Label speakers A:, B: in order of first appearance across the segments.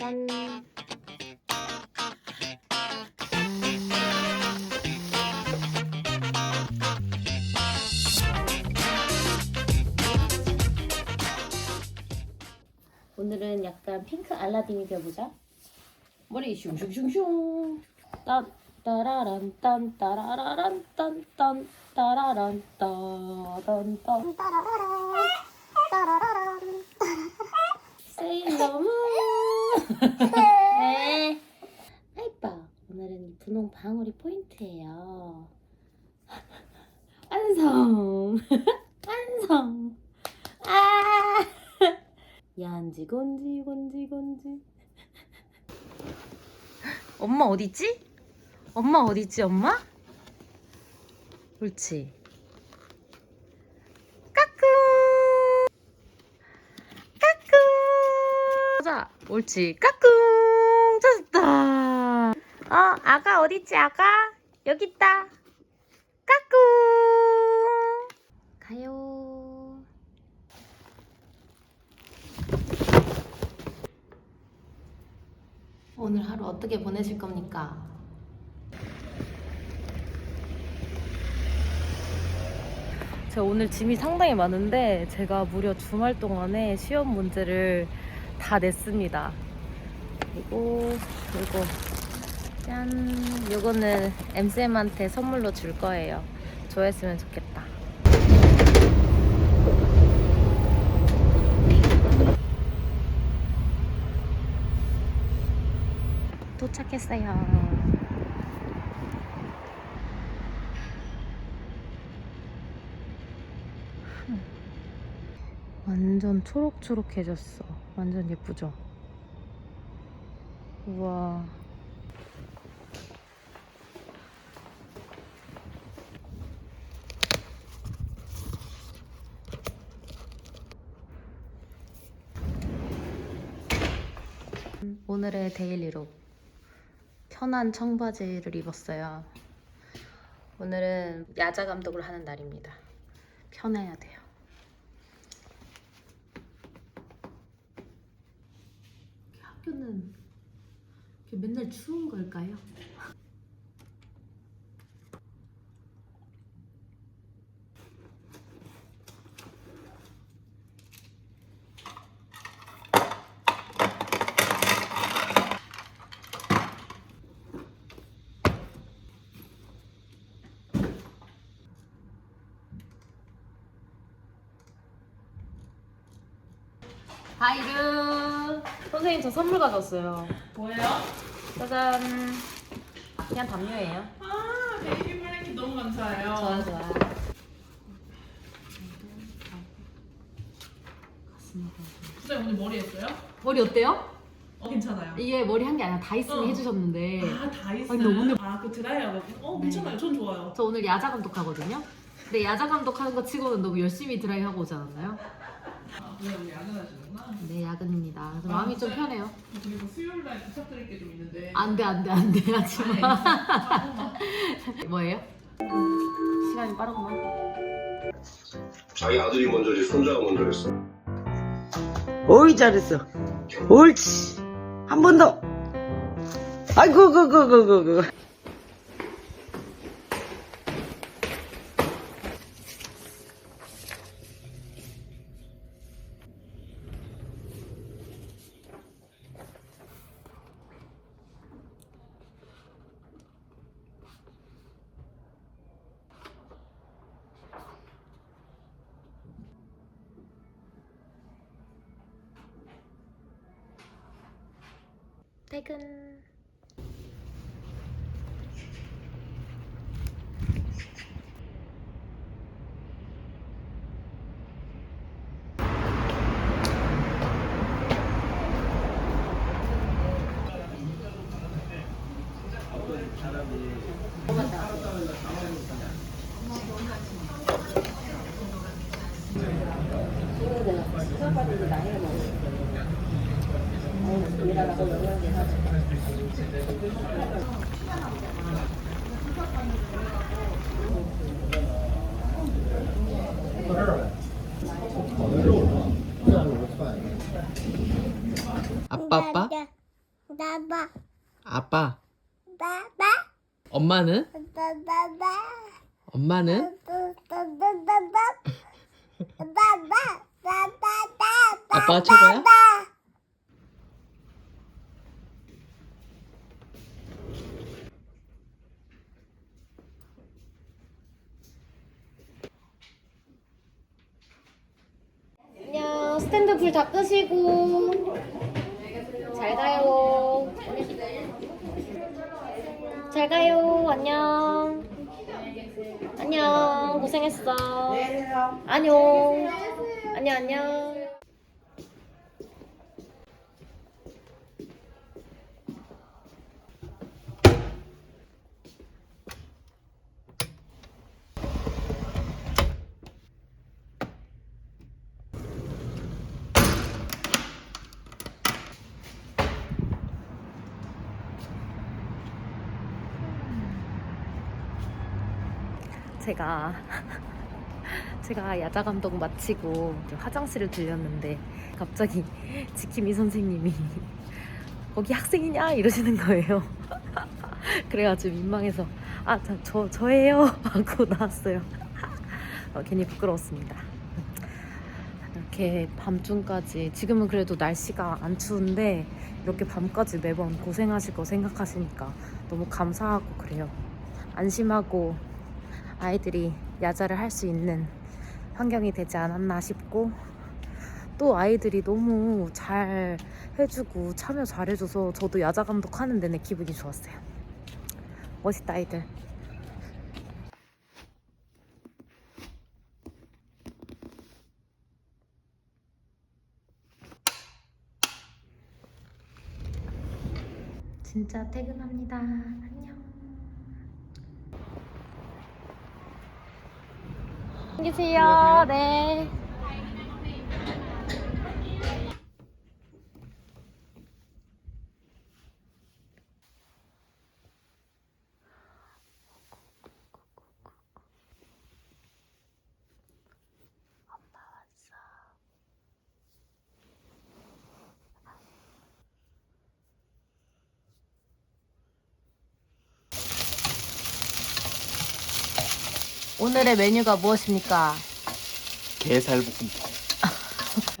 A: 짠. 오늘은 약간 핑크 알라딘이 되어보자. 머리 슝슝슝슝. 딴 따라란 딴 따라라란 딴딴 따라란 따단딴 세일러문. 네. 아이빠 오늘은 분홍 방울이 포인트예요. 완성. 완성. 아. 얀지 곤지 곤지 곤지. 엄마 어디 있지? 엄마 어디 있지 엄마? 옳지. 까꿍. 까꿍. 자, 옳지. 까꿍. 찾았다. 어, 아가 어디 있지 아가? 여기 있다. 까꿍. 가요. 오늘 하루 어떻게 보내실 겁니까? 제가 오늘 짐이 상당히 많은데 제가 무려 주말 동안에 시험 문제를 다 냈습니다. 그리고 그리고 짠 요거는 엠쌤한테 선물로 줄 거예요. 좋아했으면 좋겠다. 도착했어요. 완전 초록초록해졌어. 완전 예쁘죠? 우와. 오늘의 데일리룩. 편한 청바지를 입었어요. 오늘은 야자 감독을 하는 날입니다. 편해야 돼요. 학교는 맨날 추운 걸까요? 하이루 선생님 저 선물 가져왔어요.
B: 뭐예요?
A: 짜잔. 그냥 담요예요.
B: 아, 베이비 블랭킷 너무 감사해요.
A: 좋아 좋아.
B: 부장님 오늘 머리 했어요?
A: 머리 어때요?
B: 어, 괜찮아요.
A: 이게 머리 한 게 아니라 다이슨이
B: 어.
A: 해주셨는데
B: 아, 다 있어요.
A: 아니, 오늘-
B: 아, 그 드라이하고. 어,
A: 네.
B: 괜찮아요. 전 좋아요.
A: 저 오늘 야자 감독하거든요. 근데 야자 감독하는 거 치고는 너무 열심히 드라이 하고 오지 않았나요?
B: 아, 오늘 우리 야근하시는구나.
A: 네 야근입니다. 그래서
B: 아,
A: 마음이 좀? 편해요.
B: 그리고 수요일 날 부탁드릴 게 좀 있는데.
A: 안 돼 안 돼 안 돼 하지
B: 아니,
A: 마.
B: 아,
A: 뭐예요? 시간이 빠르구만.
C: 자기 아들이 먼저 지 손자가 먼저였어.
D: 오이 잘했어. 옳지. 한 번 더. 아이고 그그그그그.
A: 퇴근.
D: 아 빠 아빠
E: 나봐
F: 아빠.
E: 나봐
F: 엄마는?
E: 나봐
F: 엄마는? 아빠가 최고야?
A: 안녕. 스탠드 불 다 끄시고. 잘 가요. 잘 가요. 안녕. 안녕. 고생했어. 안녕. 안녕, 안녕. 제가 제가 야자 감독 마치고 화장실을 들렸는데 갑자기 지킴이 선생님이 거기 학생이냐 이러시는 거예요. 그래가지고 민망해서 아저 저, 저예요 하고 나왔어요. 어, 괜히 부끄러웠습니다. 이렇게 밤중까지 지금은 그래도 날씨가 안 추운데 이렇게 밤까지 매번 고생하실 거 생각하시니까 너무 감사하고 그래요. 안심하고 아이들이 야자를 할 수 있는 환경이 되지 않았나 싶고 또 아이들이 너무 잘 해주고 참여 잘해줘서 저도 야자 감독하는 내내 기분이 좋았어요. 멋있다 아이들. 진짜 퇴근합니다. 안녕. 안녕히 계세요. 네. 오늘의 메뉴가 무엇입니까?
F: 게살볶음밥.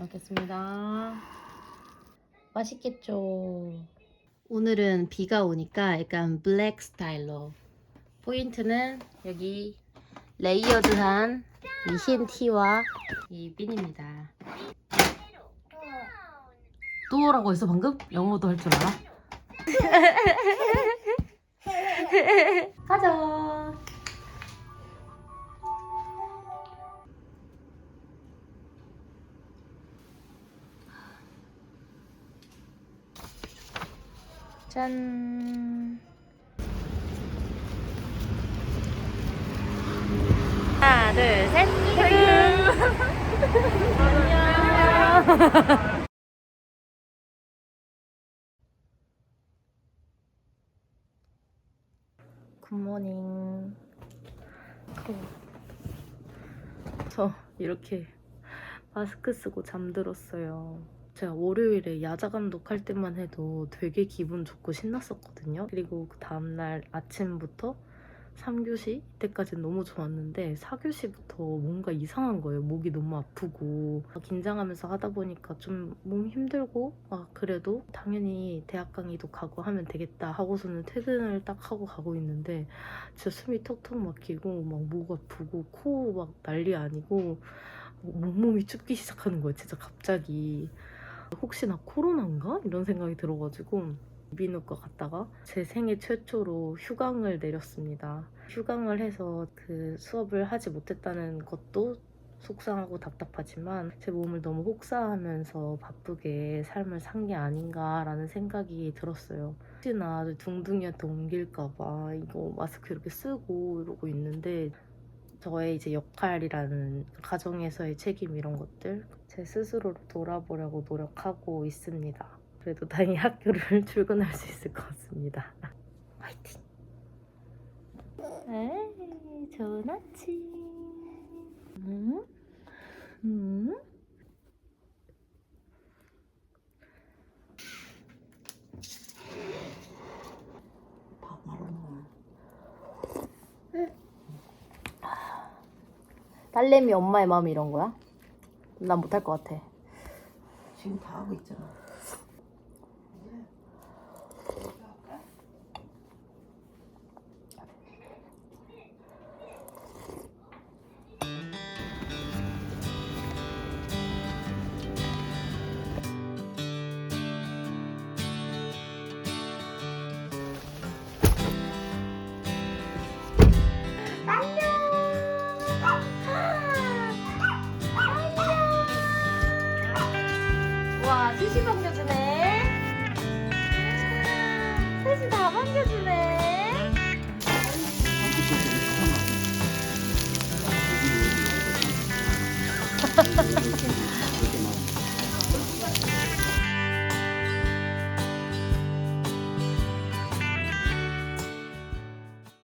A: 먹겠습니다. 맛있겠죠? 오늘은 비가 오니까 약간 블랙 스타일로 포인트는 여기 레이어드한 이 흰 티와 이 핀입니다. 또라고 했어 방금? 영어도 할 줄 알아? 가자. 짠. 하나, 둘, 셋. 안녕. 굿모닝. 저 이렇게 마스크 쓰고 잠들었어요. 제가 월요일에 야자 감독할 때만 해도 되게 기분 좋고 신났었거든요. 그리고 그 다음날 아침부터 3교시 때까지는 너무 좋았는데 4교시부터 뭔가 이상한 거예요. 목이 너무 아프고 긴장하면서 하다 보니까 좀 몸 힘들고 아 그래도 당연히 대학 강의도 가고 하면 되겠다 하고서는 퇴근을 딱 하고 가고 있는데 진짜 숨이 턱턱 막히고 막 목 아프고 코 막 난리 아니고 몸몸이 춥기 시작하는 거예요. 진짜 갑자기 혹시나 코로나인가 이런 생각이 들어가지고 이비인후과 갔다가 제 생애 최초로 휴강을 내렸습니다. 휴강을 해서 그 수업을 하지 못했다는 것도 속상하고 답답하지만 제 몸을 너무 혹사하면서 바쁘게 삶을 산 게 아닌가라는 생각이 들었어요. 혹시나 둥둥이한테 옮길까봐 이거 마스크 이렇게 쓰고 이러고 있는데 저의 이제 역할이라는 가정에서의 책임 이런 것들 제 스스로를 돌아보려고 노력하고 있습니다. 그래도 다행히 학교를 출근할 수 있을 것 같습니다. 화이팅! 에이, 좋은 아침. 음? 음? 밥 말아 놓아. 응. 딸내미 엄마의 마음이 이런 거야? 난 못할 것 같아.
G: 지금 다 하고 있잖아.